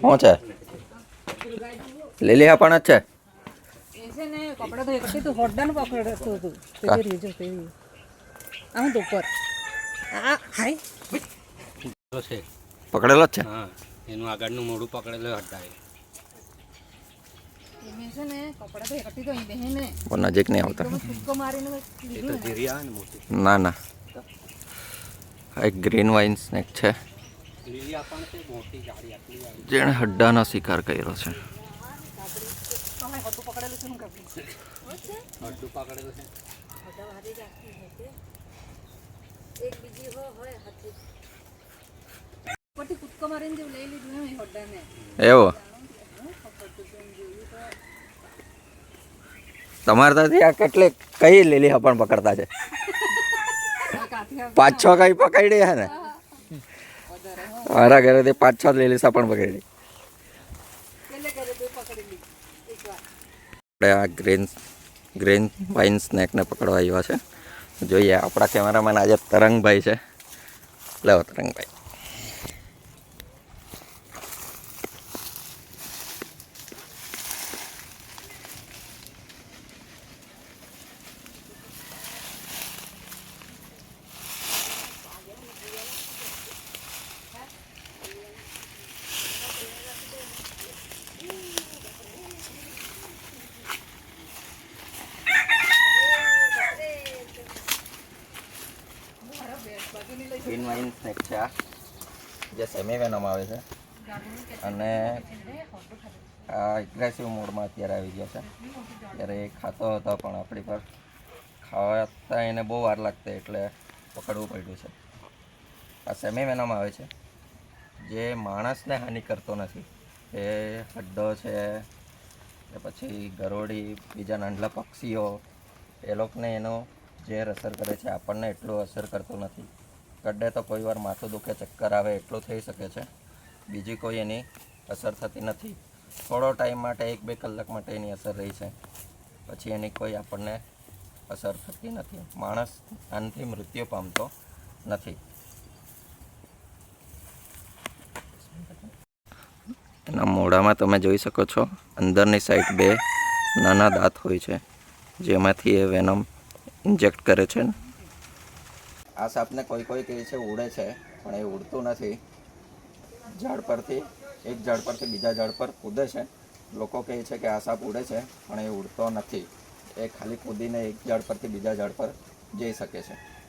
શું છે? લીલી પણ જ છે. પકડેલો જ છે? હા એનું આગળનું મોઢું પકડેલું હટાય એમે છે ને કપડા તો એકથી તો અહીં બેહે ને. બહુ નજીક નહીં આવતા. ને. ને મોટી. ના ના. આ એક ગ્રીન વાઇન સ્નેક છે. જેણે હડ્ડાનો શિકાર કર્યો છે. હું એવો? તમારે ત્યાંથી આ કેટલી કઈ લીલી હપણ પકડતા છે? પાંચ છ કઈ પકડી છે ને? મારા ઘરેથી પાંચ છ લેલીસા પણ પકડી તો આપણે આ ગ્રીન ગ્રીન વાઇન સ્નેકને પકડવા આવ્યા છે. જોઈએ, આપણા કેમેરામેન આજે તરંગભાઈ છે. લેવો તરંગભાઈ. ગ્રીન વાઇન સ્નેક છે આ જે સેમી વેનોમાં આવે છે, અને આ એગ્રેસિવ મોડમાં અત્યારે આવી ગયો છે. ત્યારે એ ખાતો હતો, પણ આપણી પર ખાતા એને બહુ વાર લાગતી એટલે પકડવું પડ્યું છે. આ સેમી વેનોમાં આવે છે. જે માણસને હાનિ કરતો નથી. એ હડ્ડો છે, કે પછી ગરોળી, બીજા નાનલા પક્ષીઓ, એ લોકોને એનો ઝેર અસર કરે છે. આપણને એટલું અસર કરતું નથી. કડે તો કોઈ વાર માથું દુખે, ચક્કર આવે, એટલું થઈ શકે છે. બીજી કોઈ એની અસર થતી નથી. થોડો ટાઈમ માટે, એક બે કલાક માટે એની અસર રહી છે. પછી એની કોઈ આપણને અસર થતી નથી. માણસ આનાથી મૃત્યુ પામતો નથી. એના મોઢામાં તમે જોઈ શકો છો, અંદરની સાઈડ બે નાના દાંત હોય છે, જેમાંથી એ વેનમ ઇન્જેક્ટ કરે છે. આ સાપને કોઈ કોઈ કહે છે, ઉડે છે, પણ એ ઉડતું નથી. ઝાડ પરથી, એક ઝાડ પરથી બીજા ઝાડ પર કૂદે છે. લોકો કહે છે કે આ સાપ ઉડે છે, પણ એ ઉડતો નથી. એ ખાલી કૂદીને એક ઝાડ પરથી બીજા ઝાડ પર જઈ શકે છે.